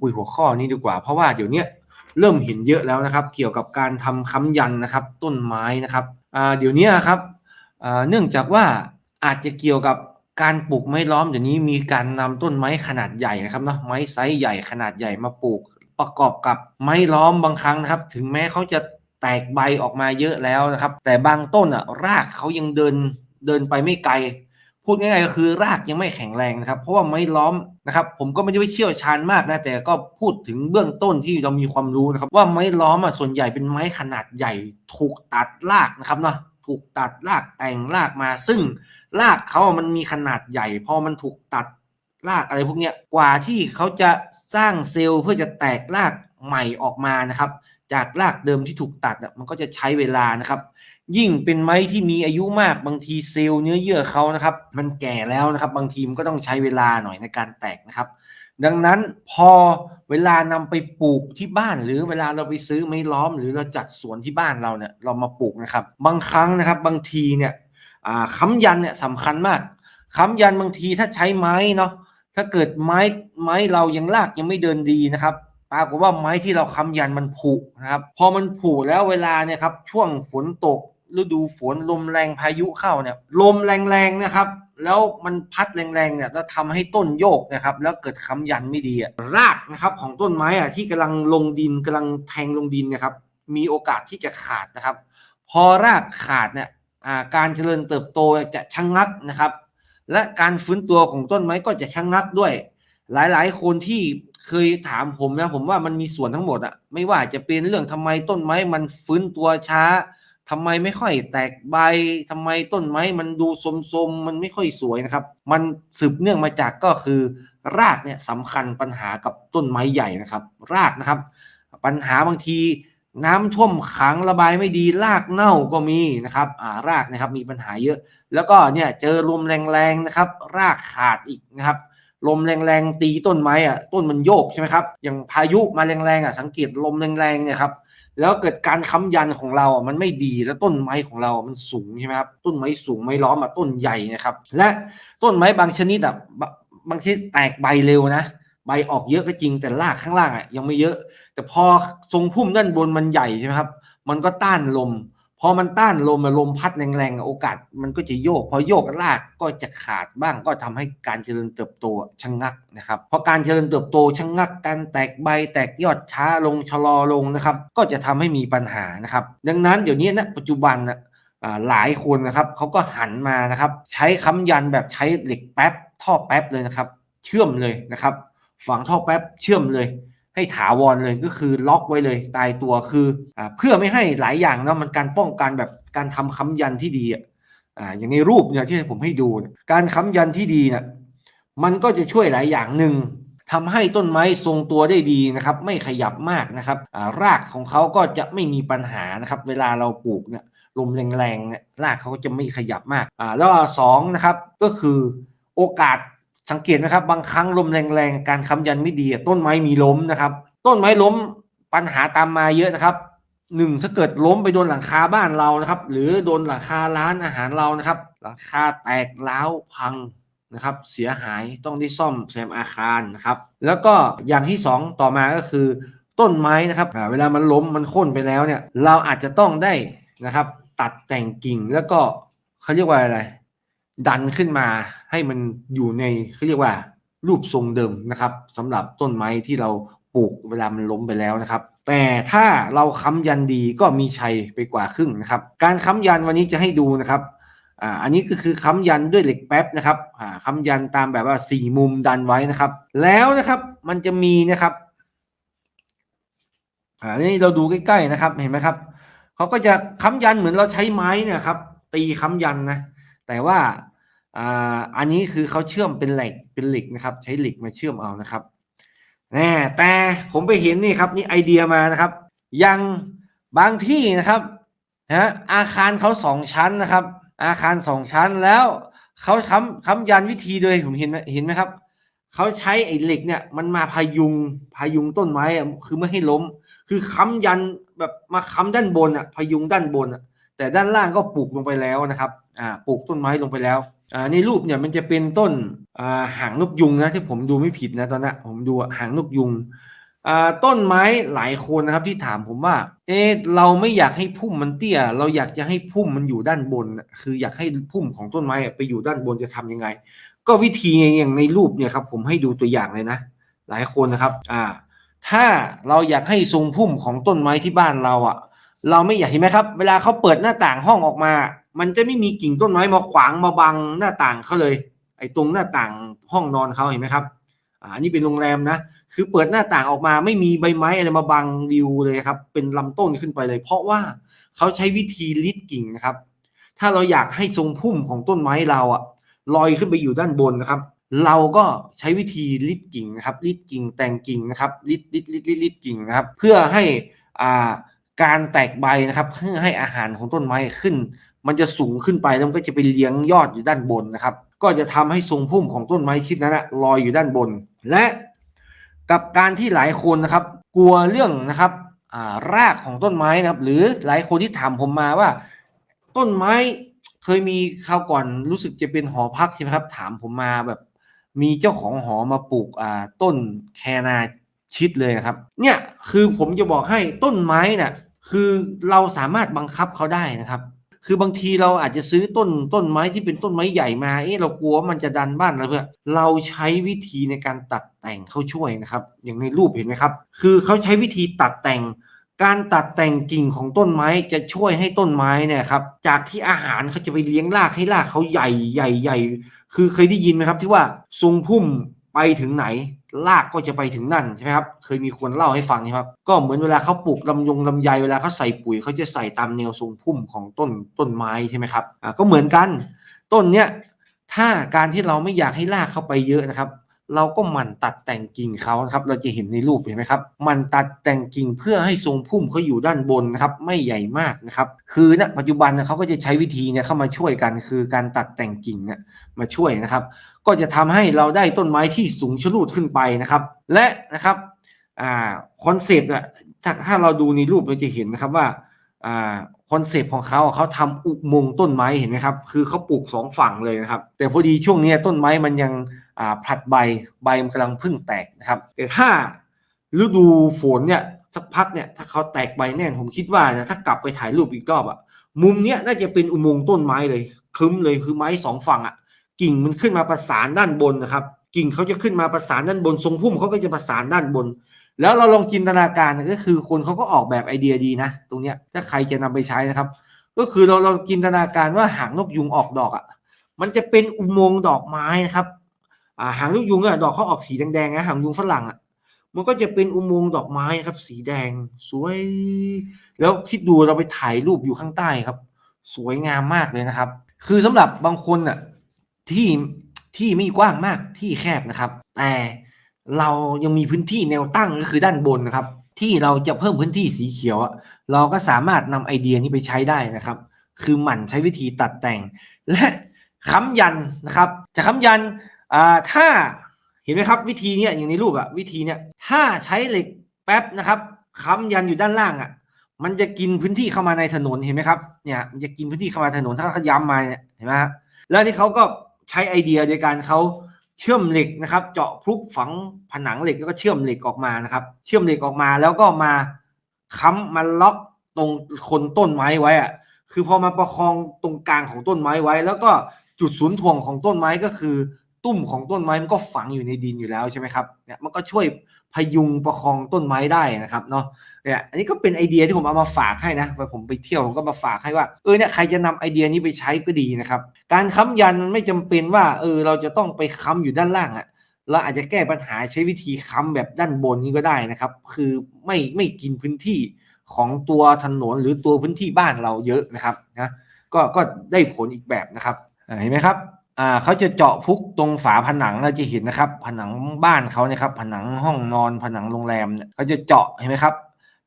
คุยหัวข้อนี้ดีกว่า เพราะว่าเดี๋ยวนี้เริ่มเห็นเยอะแล้วนะครับ เกี่ยวกับการทำค้ำยันนะครับ ต้นไม้นะครับเดี๋ยวนี้ครับเนื่องจากว่าอาจจะเกี่ยวกับการปลูกไม้ล้อมเดี๋ยวนี้มีการนำต้นไม้ขนาดใหญ่นะครับเนาะไม้ไซส์ใหญ่ขนาดใหญ่มาปลูก ประกอบกับไม้ล้อมบางครั้งนะครับ ถึงแม้เขาจะแตกใบออกมาเยอะแล้วนะครับ แต่บางต้นอะรากเขายังเดินเดินไปไม่ไกล พูดง่ายๆก็คือรากยังไม่แข็งแรงนะครับ เพราะว่าไม้ล้อมนะครับผมก็ไม่ได้ไปเชี่ยวชาญมากนะแต่ก็พูดถึงเบื้องต้นที่เรามีความรู้นะครับ ว่าไม้ล้อมอะส่วนใหญ่เป็นไม้ขนาดใหญ่ ถูกตัดรากนะครับเนาะถูกตัดรากแต่งรากมา ซึ่งรากเขามันมีขนาดใหญ่ พอมันถูกตัดรากอะไรพวกเนี้ยกว่าที่เขาจะสร้างเซลล์เพื่อจะแตกรากใหม่ออกมานะครับ จากรากเดิมที่ถูกตัดมันก็จะใช้เวลานะครับ ยิ่งเป็นไม้ที่มีอายุมากบางทีเซลล์เนื้อเยื่อเขานะครับ มันแก่แล้วนะครับ บางทีมันก็ต้องใช้เวลาหน่อยในการแตกนะครับ ดังนั้นพอเวลานำไปปลูกที่บ้านหรือเวลาเราไปซื้อไม้ล้อม หรือเราจัดสวนที่บ้านเราเนี่ยเรามาปลูกนะครับ บางครั้งนะครับบางทีเนี่ยค้ำยันเนี่ยสำคัญมากค้ำยันบางทีถ้าใช้ไม้เนาะถ้าเกิดไม้ไม้เรายังลากยังไม่เดินดีนะครับปรากฏว่าไม้ที่เราค้ำยันมันผุนะครับ พอมันผุแล้วเวลาเนี่ยครับช่วงฝนตก ฤดูฝนลมแรงพายุเข้าเนี่ยลมแรงๆนะครับ แล้วมันพัดแรงๆเนี่ยจะทำให้ต้นโยกนะครับ แล้วเกิดค้ำยันไม่ดีอะรากนะครับของต้นไม้อะที่กำลังลงดินกำลังแทงลงดินนะครับ มีโอกาสที่จะขาดนะครับ พอรากขาดเนี่ยอ่าการเจริญเติบโตจะชะงงักนะครับ และการฟื้นตัวของต้นไม้ก็จะชะงงักด้วย หลายๆ คนที่เคยถามผมนะผมว่ามันมีส่วนทั้งหมดอะไม่ว่าจะเป็นเรื่องทำไมต้นไม้มันฟื้นตัวช้า ทำไมไม่ค่อยแตกใบทำไมต้นไม้มันดูสมๆมมันไม่ค่อยสวยนะครับ มันสืบเนื่องมาจากก็คือ รากเนี่ยสำคัญปัญหากับต้นไม้ใหญ่นะครับ รากนะครับ ปัญหาบางทีน้ำท่วมขังระบายไม่ดีรากเน่าก็มีนะครับอ่ารากนะครับมีปัญหาเยอะ แล้วก็เนี่ยเจอลมแรงๆนะครับ รากขาดอีกนะครับลมแรงๆตีต้นไม้อะต้นมันโยกใช่ไหมครับอย่างพายุมาแรงๆอะสังเกตลมแรงๆเนี่ยครับ แล้วเกิดการค้ำยันของเราอะมันไม่ดีแล้วต้นไม้ของเรา มันสูงใช่ไหมครับต้นไม้สูงไม้ล้อมอะต้นใหญ่นะครับ และต้นไม้บางชนิดอะบางชนิดแตกใบเร็วนะใบออกเยอะก็จริงแต่รากข้างล่างอะยังไม่เยอะ แต่พอทรงพุ่มด้านบนมันใหญ่ใช่ไหมครับ มันก็ต้านลม พอมันต้านลมลมพัดแรงๆโอกาสมันก็จะโยก พอโยกรากก็จะขาดบ้างก็ทำให้การเจริญเติบโตชะงงักนะครับพราะการเจริญเติบโตชะงงักการแตกใบแตกยอดช้าลงชะลอลงนะครับก็จะทำให้มีปัญหานะครับ ดังนั้นเดี๋ยวนี้นะปัจจุบันนะหลายคนนะครับเขาก็หันมานะครับใช้ค้ำยันแบบใช้เหล็กแป๊บท่อแป๊บเลยนะครับ เชื่อมเลยนะครับ ฝังท่อแป๊บเชื่อมเลย ให้ถาวรเลยก็คือล็อกไว้เลยตายตัวคืออเพื่อไม่ให้หลายอย่างเนาะมันการป้องกันแบบการทำค้ำยันที่ดีอะอย่างในรูปเนี่ยที่ผมให้ดู การค้ำยันที่ดีเนี่ยมันก็จะช่วยหลายอย่างหนึ่งทำให้ต้นไม้ทรงตัวได้ดีนะครับ ไม่ขยับมากนะครับรากของเขาก็จะไม่มีปัญหานะครับ เวลาเราปลูกเนี่ยลมแรงๆเนี่ยรากเขาก็จะไม่ขยับมากอ่าแล้วสองนะครับก็คือโอกาส สังเกตนะครับ บางครั้งลมแรงๆ การค้ำยันไม่ดี ต้นไม้มีล้มนะครับ ต้นไม้ล้มปัญหาตามมาเยอะนะครับหนึ่งถ้าเกิดล้มไปโดนหลังคาบ้านเรานะครับ หรือโดนหลังคาร้านอาหารเรานะครับ หลังคาแตกร้าวพังนะครับ เสียหายต้องได้ซ่อมแซมอาคารนะครับ แล้วก็อย่างที่สองต่อมาก็คือ ต้นไม้นะครับเวลามันล้มมันโค่นไปแล้วเนี่ย เราอาจจะต้องได้นะครับ ตัดแต่งกิ่งแล้วก็เขาเรียกว่าอะไร ดันขึ้นมาให้มันอยู่ในเขาเรียกว่า รูปทรงเดิมนะครับสำหรับต้นไม้ที่เราปลูกเวลามันล้มไปแล้วนะครับ แต่ถ้าเราค้ำยันดีก็มีชัยไปกว่าครึ่งนะครับ การค้ำยันวันนี้จะให้ดูนะครับอ่าอันนี้ก็คือค้ำยันด้วยเหล็กแป๊บนะครับอ่าค้ำยันตามแบบว่าสี่มุมดันไว้นะครับ แล้วนะครับมันจะมีนะครับอ่านี่เราดูใกล้ๆนะครับเห็นไหมครับเขาก็จะค้ำยันเหมือนเราใช้ไม้เนี่ยครับ ตีค้ำยันนะ แต่ว่าอ่าอันนี้คือเขาเชื่อมเป็นเหล็กเป็นเหล็กนะครับ ใช้เหล็กมาเชื่อมเอานะครับแน่แต่ผมไปเห็นนี่ครับนี่ไอเดียมานะครับ ยังบางที่นะครับนะอาคารเขาสองชั้นนะครับ อาคารสองชั้นแล้วเขาค้ำค้ำยันวิธีโดยผมเห็นเห็นไหมครับเขาใช้ไอ้เหล็กเนี่ยมันมาพายุงพายุงต้นไม้อะคือไม่ให้ล้ม คือค้ำยันแบบมาค้ำด้านบนอะพยุงด้านบนอะ แต่ด้านล่างก็ปลูกลงไปแล้วนะครับอ่าปลูกต้นไม้ลงไปแล้วอ่าในรูปเนี่ยมันจะเป็นต้นอ่าหางนกยุงนะที่ผมดูไม่ผิดนะตอนนั้นผมดูหางนกยุงอ่าต้นไม้หลายคนนะครับที่ถามผมว่า เอะเราไม่อยากให้พุ่มมันเตี้ย เราอยากจะให้พุ่มมันอยู่ด้านบน คืออยากให้พุ่มของต้นไม้ไปอยู่ด้านบนจะทำยังไง ก็วิธีอย่างในรูปเนี่ยครับผมให้ดูตัวอย่างเลยนะ หลายคนนะครับอ่าถ้าเราอยากให้ทรงพุ่มของต้นไม้ที่บ้านเราอะ เราไม่อยากเห็นไหมครับ เวลาเขาเปิดหน้าต่างห้องออกมา มันจะไม่มีกิ่งต้นไม้มาขวางมาบังหน้าต่างเขาเลย ไอ้ตรงหน้าต่างห้องนอนเขาเห็นไหมครับอ่าอันนี้เป็นโรงแรมนะ คือเปิดหน้าต่างออกมาไม่มีใบไม้อะไรมาบังวิวเลยครับ เป็นลำต้นขึ้นไปเลย เพราะว่าเขาใช้วิธีลิดกิ่งนะครับ ถ้าเราอยากให้ทรงพุ่มของต้นไม้เราอะลอยขึ้นไปอยู่ด้านบนนะครับ เราก็ใช้วิธีลิดกิ่งนะครับลิดกิ่งแต่งกิ่งนะครับลิดลิดลิดลิดลิดกิ่งนะครับ เพื่อให้อ่า การแตกใบนะครับเพื่อให้อาหารของต้นไม้ขึ้น มันจะสูงขึ้นไปแล้วมันก็จะไปเลี้ยงยอดอยู่ด้านบนนะครับ ก็จะทำให้ทรงพุ่มของต้นไม้ชิดนั้นนะลอยอยู่ด้านบน และกับการที่หลายคนนะครับ กลัวเรื่องนะครับารากของต้นไม้นะครับ หรือหลายคนที่ถามผมมาว่า ต้นไม้เคยมีคราวก่อนรู้สึกจะเป็นหอพักใช่ไหมครับ ถามผมมาแบบ มีเจ้าของหอมาปลูกต้นแคนาชิดเลยนะครับ เนี่ยคือผมจะบอกให้ต้นไม้น่ะ คือเราสามารถบังคับเขาได้นะครับ คือบางทีเราอาจจะซื้อต้นต้นไม้ที่เป็นต้นไม้ใหญ่มา เอ๊ะเรากลัวว่ามันจะดันบ้านเราเพื่อ เราใช้วิธีในการตัดแต่งเขาช่วยนะครับ อย่างในรูปเห็นไหมครับ คือเขาใช้วิธีตัดแต่ง การตัดแต่งกิ่งของต้นไม้จะช่วยให้ต้นไม้เนี่ยครับ จากที่อาหารเขาจะไปเลี้ยงรากให้รากเขาใหญ่ใหญ่ใหญ่ คือเคยได้ยินไหมครับที่ว่าทรงพุ่ม ไปถึงไหนลากก็จะไปถึงนั่นใช่ไหมครับ เคยมีคนเล่าให้ฟังใช่ไหมครับ ก็เหมือนเวลาเขาปลูกลำยงลำไยเวลาเขาใส่ปุ๋ยเขาจะใส่ตามแนวทรงพุ่มของต้นต้นไม้ใช่ไหมครับอ่าก็เหมือนกัน ต้นเนี้ยถ้าการที่เราไม่อยากให้ลากเข้าไปเยอะนะครับ เราก็หมั่นตัดแต่งกิ่งเขานะครับ เราจะเห็นในรูปเห็นไหมครับมันตัดแต่งกิ่งเพื่อให้ทรงพุ่มเขาอยู่ด้านบนนะครับ ไม่ใหญ่มากนะครับ คือณปัจจุบันนะเขาก็จะใช้วิธีเนี่ยเข้ามาช่วยกัน คือการตัดแต่งกิ่งเนี่ยมาช่วยนะครับ ก็จะทำให้เราได้ต้นไม้ที่สูงชะลูดขึ้นไปนะครับ และนะครับอ่าคอนเซปต์อะถ้าถ้าเราดูในรูปเราจะเห็นนะครับว่า อ่าคอนเซปต์ของเขาเขาทำอุโมงค์ต้นไม้เห็นไหมครับ คือเขาปลูกสองฝั่งเลยนะครับ แต่พอดีช่วงนี้ต้นไม้มันยังอ่าผลัดใบใบมันกำลังเพึ่งแตกนะครับ แต่ถ้าฤดูฝนเนี่ยสักพักเนี่ยถ้าเขาแตกใบแน่นผมคิดว่านะถ้ากลับไปถ่ายรูปอีกรอบอะมุมเนี้ยน่าจะเป็นอุโมงค์ต้นไม้เลยคึ้มเลยคือไม้สองฝั่งอะกิ่งมันขึ้นมาประสานด้านบนนะครับ กิ่งเขาจะขึ้นมาประสานด้านบนทรงพุ่มเขาก็จะประสานด้านบน แล้วเราลองจินตนาการก็คือคนเขาก็ออกแบบไอเดียดีนะ ตรงเนี้ยถ้าใครจะนำไปใช้นะครับ ก็คือเราเราจินตนาการว่าหางนกยุงออกดอกอะมันจะเป็นอุโมงค์ดอกไม้นะครับอ่าหางนกยุงอะดอกเขาออกสีแดงๆนะหางยุงฝรั่งอะมันก็จะเป็นอุโมงค์ดอกไม้ครับ สีแดงสวย แล้วคิดดูเราไปถ่ายรูปอยู่ข้างใต้ครับ สวยงามมากเลยนะครับ คือสำหรับบางคนอะที่ที่ไม่กว้างมากที่แคบนะครับ แต่ เรายังมีพื้นที่แนวตั้งก็คือด้านบนนะครับ ที่เราจะเพิ่มพื้นที่สีเขียวอะเราก็สามารถนำไอเดียนี้ไปใช้ได้นะครับ คือหมั่นใช้วิธีตัดแต่ง และค้ำยันนะครับ จะค้ำยันอ่าถ้าเห็นไหมครับ วิธีเนี้ยอย่างในรูปอะวิธีเนี้ยถ้าใช้เหล็กแป๊บนะครับค้ำยันอยู่ด้านล่างอะมันจะกินพื้นที่เข้ามาในถนนเห็นไหมครับเนี่ยมันจะกินพื้นที่เข้ามาถนนถ้าเขาย้ำมาเนี่ยเห็นไหมครับแล้วที่เขาก็ใช้ไอเดียโดยการเขา เชื่อมเหล็กนะครับ เจาะพลุกฝังผนังเหล็กแล้วก็เชื่อมเหล็กออกมานะครับ เชื่อมเหล็กออกมาแล้วก็มาค้ำมาล็อกตรงคนต้นไม้ไว้อะคือพอมาประคองตรงกลางของต้นไม้ไว้ แล้วก็จุดศูนย์ถ่วงของต้นไม้ก็คือ ตุ้มของต้นไม้มันก็ฝังอยู่ในดินอยู่แล้วใช่ไหมครับเนี่ยมันก็ช่วยพยุงประคองต้นไม้ได้นะครับเนาะเนี่ยอันนี้ก็เป็นไอเดียที่ผมเอามาฝากให้นะผมไปเที่ยวผมก็มาฝากให้ว่าเออเนี่ยใครจะนำไอเดียนี้ไปใช้ก็ดีนะครับ การค้ำยันมันไม่จำเป็นว่าเออเราจะต้องไปค้ำอยู่ด้านล่างอะเราอาจจะแก้ปัญหาใช้วิธีค้ำแบบด้านบนนี้ก็ได้นะครับ คือไม่ไม่กินพื้นที่ของตัวถนนหรือตัวพื้นที่บ้านเราเยอะนะครับนะก็ก็ได้ผลอีกแบบนะครับเห็นไหมครับ อ่าเขาจะเจาะพุกตรงฝาผนังเราจะเห็นนะครับ ผนังบ้านเขาเนี่ยครับผนังห้องนอนผนังโรงแรมเนี่ยเขาจะเจาะเห็นไหมครับ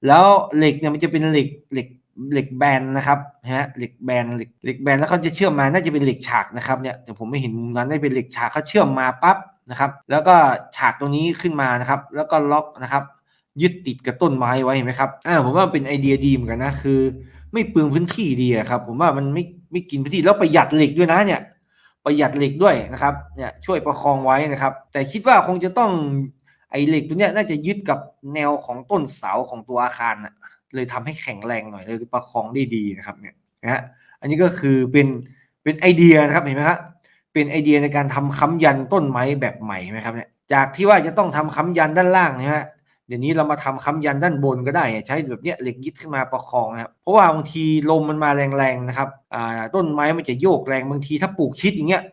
แล้วเหล็กเนี่ยมันจะเป็นเหล็กเหล็กเหล็กแบนนะครับฮะเหล็กแบนเหล็กเหล็กแบนแล้วเขาจะเชื่อมมาน่าจะเป็นเหล็กฉากนะครับเนี่ยแต่ผมไม่เห็นมุมนั้นได้เป็นเหล็กฉากเขาเชื่อมมาปั๊บนะครับแล้วก็ฉากตรงนี้ขึ้นมานะครับ แล้วก็ล็อกนะครับ ยึดติดกับต้นไม้ไว้เห็นไหมครับอ่าผมว่าเป็นไอเดียดีเหมือนกันนะคือ ไม่เปลืองพื้นที่ดีอะครับ ผมว่ามันไม่ไม่กินพื้นที่แล้วประหยัดเหล็กด้วยนะเนี่ย ประหยัดเหล็กด้วยนะครับเนี่ยช่วยประคองไว้นะครับ แต่คิดว่าคงจะต้องไอ้เหล็กตัวเนี้ยน่าจะยึดกับแนวของต้นเสาของตัวอาคารนะเลยทำให้แข็งแรงหน่อยเลยประคองได้ดีนะครับเนี่ยนะฮะอันนี้ก็คือเป็นเป็นไอเดียนะครับเห็นไหมครับเป็นไอเดียในการทำค้ำยันต้นไม้แบบใหม่ไหมครับเนี่ยจากที่ว่าจะต้องทำค้ำยันด้านล่างนะฮะ เดี๋ยวนี้เรามาทำค้ำยันด้านบนก็ได้ ใช้แบบเนี้ยเหล็กยึดขึ้นมาประคองนะครับเพราะว่าบางทีลมมันมาแรงๆนะครับอ่าต้นไม้มันจะโยกแรงบางทีถ้าปลูกชิดอย่างเงี้ย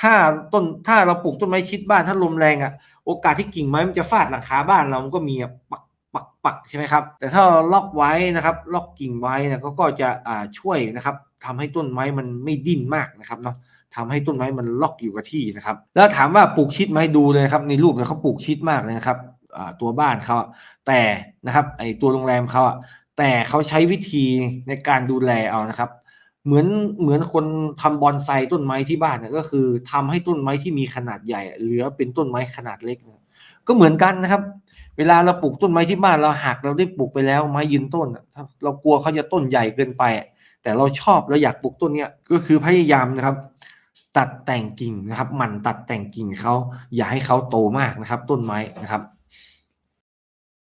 ถ้าต้นถ้าเราปลูกต้นไม้ชิดบ้านถ้าลมแรงอะ โอกาสที่กิ่งไม้มันจะฟาดหลังคาบ้านเรามันก็มีอะปักปักปักใช่ไหมครับ แต่ถ้าล็อกไว้นะครับ ล็อกกิ่งไว้นะก็ก็จะอ่าช่วยนะครับทำให้ต้นไม้มันไม่ดิ้นมากนะครับเนาะทำให้ต้นไม้มันล็อกอยู่กับที่นะครับ แล้วถามว่าปลูกชิดไหมดูเลยครับในรูปเนี่ยเขาปลูกชิดมากเลยนะครับ ตัวบ้านเขาแต่นะครับไอตัวโรงแรมเขาแต่เขาใช้วิธีในการดูแลเอานะครับ เหมือนเหมือนคนทำบอนไซต้นไม้ที่บ้านเนี่ยก็คือทำให้ต้นไม้ที่มีขนาดใหญ่ เหลือเป็นต้นไม้ขนาดเล็ก ก็เหมือนกันนะครับ เวลาเราปลูกต้นไม้ที่บ้านเราหักเราได้ปลูกไปแล้วไม้ยืนต้นเรากลัวเขาจะต้นใหญ่เกินไป แต่เราชอบเราอยากปลูกต้นเนี้ยก็คือพยายามนะครับตัดแต่งกิ่งนะครับ หมั่นตัดแต่งกิ่งเขาอย่าให้เขาโตมากนะครับ ต้นไม้นะครับ